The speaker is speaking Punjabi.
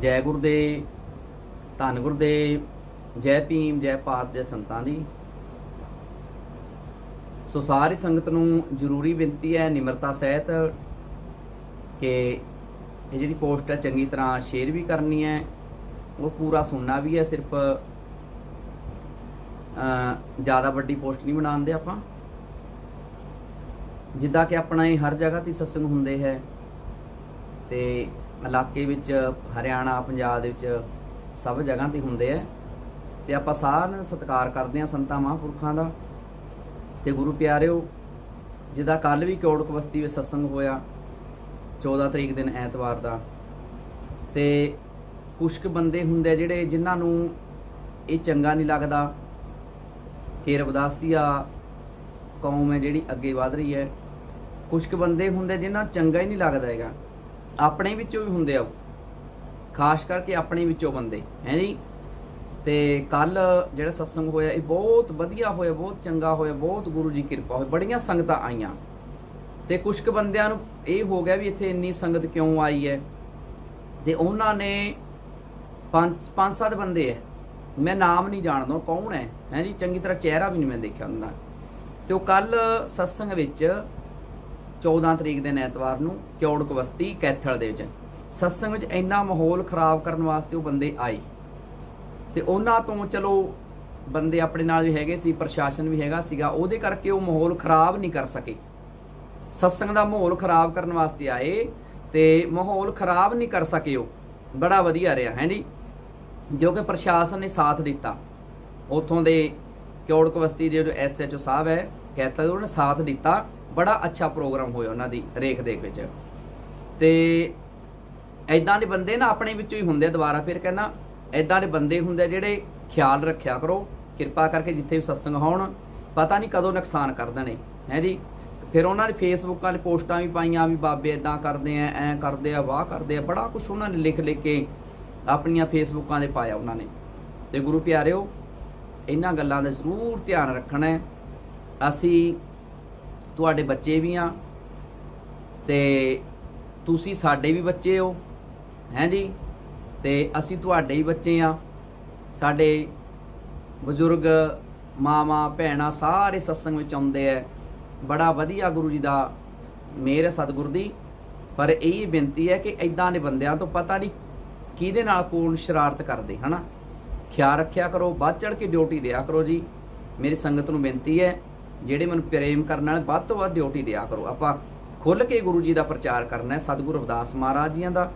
ਜੈ ਗੁਰਦੇਵ, ਧੰਨ ਗੁਰਦੇਵ, ਜੈ ਭੀਮ, ਜੈ ਪਾਤ ਜੈ ਸੰਤਾਂ ਦੀ। ਸੋ ਸਾਰੀ ਸੰਗਤ ਨੂੰ ਜ਼ਰੂਰੀ ਬੇਨਤੀ ਹੈ, ਨਿਮਰਤਾ ਸਹਿਤ ਕਿ ਇਹ ਜਿਹੜੀ ਪੋਸਟ ਹੈ, ਚੰਗੀ ਤਰ੍ਹਾਂ ਸ਼ੇਅਰ ਵੀ ਕਰਨੀ ਹੈ। ਉਹ ਪੂਰਾ ਸੁਣਨਾ ਵੀ ਹੈ, ਸਿਰਫ ਜ਼ਿਆਦਾ ਵੱਡੀ ਪੋਸਟ ਨਹੀਂ ਬਣਾਉਂਦੇ ਆਪਾਂ। ਜਿੱਦਾਂ ਕਿ ਆਪਣਾ ਇਹ ਹਰ ਜਗ੍ਹਾ ਤੇ ਸਤਸੰਗ ਹੁੰਦੇ ਹੈ, ਤੇ ਇਲਾਕੇ ਵਿੱਚ, ਹਰਿਆਣਾ, ਪੰਜਾਬ ਦੇ ਵਿੱਚ ਸਭ ਜਗ੍ਹਾ ਤੇ ਹੁੰਦੇ ਆ। ਤੇ ਆਪਾਂ ਸਾਰਿਆਂ ਸਤਿਕਾਰ ਕਰਦੇ ਆ ਸੰਤਾਂ ਮਹਾਂਪੁਰਖਾਂ ਦਾ। ਤੇ ਗੁਰੂ ਪਿਆਰਿਓ, ਜਿਹਦਾ ਕੱਲ ਵੀ ਕੌੜਕ ਬਸਤੀ ਵਿੱਚ ਸਤਸੰਗ ਹੋਇਆ 14 ਤਰੀਕ ਦਿਨ ਐਤਵਾਰ ਦਾ। ਤੇ ਕੁਝ ਕੁ ਬੰਦੇ ਹੁੰਦੇ ਜਿਹੜੇ ਜਿਨ੍ਹਾਂ ਨੂੰ ਇਹ ਚੰਗਾ ਨਹੀਂ ਲੱਗਦਾ ਕਿ ਰਵਦਾਸੀਆ ਕੌਮ ਹੈ ਜਿਹੜੀ ਅੱਗੇ ਵਧ ਰਹੀ ਹੈ। ਕੁਝ ਕੁ ਬੰਦੇ ਹੁੰਦੇ ਜਿਨ੍ਹਾਂ ਚੰਗਾ ਹੀ ਨਹੀਂ ਲੱਗਦਾ ਹੈਗਾ। ਆਪਣੇ ਵਿੱਚੋਂ ਵੀ ਹੁੰਦੇ ਆ ਉਹ। ਖਾਸ ਕਰਕੇ ਆਪਣੇ ਵਿੱਚੋਂ ਬੰਦੇ, ਹੈ ਜੀ ਤੇ ਕੱਲ ਜਿਹੜਾ ਸਤਸੰਗ ਹੋਇਆ, ਇਹ ਬਹੁਤ ਵਧੀਆ ਹੋਇਆ, ਬਹੁਤ ਚੰਗਾ ਹੋਇਆ, ਬਹੁਤ ਗੁਰੂ ਜੀ ਕਿਰਪਾ ਹੋਈ, ਬੜੀਆਂ ਸੰਗਤਾਂ ਆਈਆਂ। ਤੇ ਕੁਝ ਕੁ ਬੰਦਿਆਂ ਨੂੰ ਇਹ ਹੋ ਗਿਆ ਵੀ ਇੱਥੇ ਇੰਨੀ ਸੰਗਤ ਕਿਉਂ ਆਈ ਹੈ? ਤੇ ਉਹਨਾਂ ਨੇ ਪੰਜ ਪੰਜ, ਸੱਤ ਬੰਦੇ ਹੈ। ਮੈਂ ਨਾਮ ਨਹੀਂ ਜਾਣਦਾ ਕੌਣ ਹੈ? ਹੈ ਜੀ? ਚੰਗੀ ਤਰ੍ਹਾਂ ਚਿਹਰਾ ਵੀ ਨਹੀਂ ਮੈਂ ਦੇਖਿਆ ਉਹਨਾਂ ਦਾ ਤੇ ਉਹ ਕੱਲ ਸਤਸੰਗ ਵਿੱਚ 14 ਤਰੀਕ ਦੇ ਐਤਵਾਰ ਨੂੰ ਕਿਉੜਕ ਬਸਤੀ ਕੈਥਲ ਦੇ ਵਿੱਚ। ਸਤਸੰਗ ਵਿੱਚ ਇੰਨਾ ਮਾਹੌਲ ਖਰਾਬ ਕਰਨ ਵਾਸਤੇ ਉਹ ਬੰਦੇ ਆਏ। ਤੇ ਉਹਨਾਂ ਤੋਂ ਚਲੋ ਬੰਦੇ ਆਪਣੇ ਨਾਲ ਵੀ ਹੈਗੇ ਸੀ, ਪ੍ਰਸ਼ਾਸਨ ਵੀ ਹੈਗਾ ਸੀਗਾ, ਉਹਦੇ ਕਰਕੇ ਉਹ ਮਾਹੌਲ ਖਰਾਬ ਨਹੀਂ ਕਰ ਸਕੇ। ਸਤਸੰਗ ਦਾ ਮਾਹੌਲ ਖਰਾਬ ਕਰਨ ਵਾਸਤੇ ਆਏ ਤੇ ਮਾਹੌਲ ਖਰਾਬ ਨਹੀਂ ਕਰ ਸਕੇ ਉਹ। ਬੜਾ ਵਧੀਆ ਰਿਹਾ, ਹੈ ਜੀ? ਜੋ ਕਿ ਪ੍ਰਸ਼ਾਸਨ ਨੇ ਸਾਥ ਦਿੱਤਾ। ਉਥੋਂ ਦੇ ਕਿਉੜਕ ਬਸਤੀ ਦੇ ਜੋ ਐਸਐਚਓ ਸਾਹਿਬ ਹੈ ਕਹਿੰਦਾ ਉਹਨਾਂ ਨੇ ਸਾਥ ਦਿੱਤਾ। ਬੜਾ ਅੱਛਾ ਪ੍ਰੋਗਰਾਮ ਹੋਇਆ ਉਹਨਾਂ ਦੀ ਰੇਖ ਦੇਖ ਵਿੱਚ। ਤੇ ਐਦਾਂ ਦੇ ਬੰਦੇ ਨਾ ਆਪਣੇ ਵਿੱਚੋਂ ਹੀ ਹੁੰਦੇ ਆ, ਦੁਬਾਰਾ ਫਿਰ ਕਹਿੰਦਾ ਐਦਾਂ ਦੇ ਬੰਦੇ ਹੁੰਦੇ ਜਿਹੜੇ ਖਿਆਲ ਰੱਖਿਆ ਕਰੋ ਕਿਰਪਾ ਕਰਕੇ ਜਿੱਥੇ ਵੀ ਸਤਸੰਗ ਹੋਣ ਪਤਾ ਨਹੀਂ ਕਦੋਂ ਨੁਕਸਾਨ ਕਰ ਦੇਣੇ ਹੈ ਜੀ? ਫਿਰ ਉਹਨਾਂ ਨੇ ਫੇਸਬੁੱਕ ਵਾਲੇ ਪੋਸਟਾਂ ਵੀ ਪਾਈਆਂ ਵੀ ਬਾਬੇ ਇਦਾਂ ਕਰਦੇ ਆ ਐਂ ਕਰਦੇ ਆ ਵਾਹ ਕਰਦੇ ਆ ਬੜਾ ਕੁਝ ਉਹਨਾਂ ਨੇ ਲਿਖ ਲਿਖ ਕੇ ਆਪਣੀਆਂ ਫੇਸਬੁੱਕਾਂ 'ਤੇ ਪਾਇਆ ਉਹਨਾਂ ਨੇ। ਤੇ ਗੁਰੂ ਪਿਆਰਿਓ ਇਹਨਾਂ ਗੱਲਾਂ ਦਾ ਜ਼ਰੂਰ ਧਿਆਨ ਰੱਖਣਾ ਹੈ। ਅਸੀਂ ਤੁਹਾਡੇ ਬੱਚੇ ਵੀ ਆ ਤੇ ਤੁਸੀਂ ਸਾਡੇ ਵੀ ਬੱਚੇ ਹੋ, ਹੈਂ ਜੀ? ਤੇ ਅਸੀਂ ਤੁਹਾਡੇ ਹੀ ਬੱਚੇ ਆ। ਸਾਡੇ ਬਜ਼ੁਰਗ ਮਾਮਾ ਭੈਣਾ ਸਾਰੇ ਸਤਸੰਗ ਵਿੱਚ ਆਉਂਦੇ ਆ ਬੜਾ ਵਧੀਆ ਗੁਰੂ ਜੀ ਦਾ ਮੇਰ ਹੈ ਸਤਿਗੁਰ ਦੀ। ਪਰ ਇਹ ਬੇਨਤੀ ਹੈ ਕਿ ਇਦਾਂ ਦੇ ਬੰਦਿਆਂ ਤੋਂ ਪਤਾ ਨਹੀਂ ਕਿਹਦੇ ਨਾਲ ਕੋਣ ਸ਼ਰਾਰਤ ਕਰਦੇ, ਹਨਾ? ਖਿਆਲ ਰੱਖਿਆ ਕਰੋ, ਵੱਧ ਚੜ ਕੇ ਡਿਊਟੀ ਦਿਆ ਕਰੋ ਜੀ। ਮੇਰੀ ਸੰਗਤ ਨੂੰ ਬੇਨਤੀ ਹੈ ਜਿਹੜੇ ਮੈਨੂੰ ਪ੍ਰੇਮ ਕਰਨ ਵਾਲੇ ਵੱਧ ਤੋਂ ਵੱਧ ਡਿਊਟੀ ਦਿਆ ਕਰੋ। ਆਪਾਂ ਖੁੱਲ ਕੇ ਗੁਰੂ ਜੀ ਦਾ ਪ੍ਰਚਾਰ ਕਰਨਾ ਹੈ, ਸਤਿਗੁਰੂ ਰਵਿਦਾਸ ਮਹਾਰਾਜ ਜੀਆਂ ਦਾ।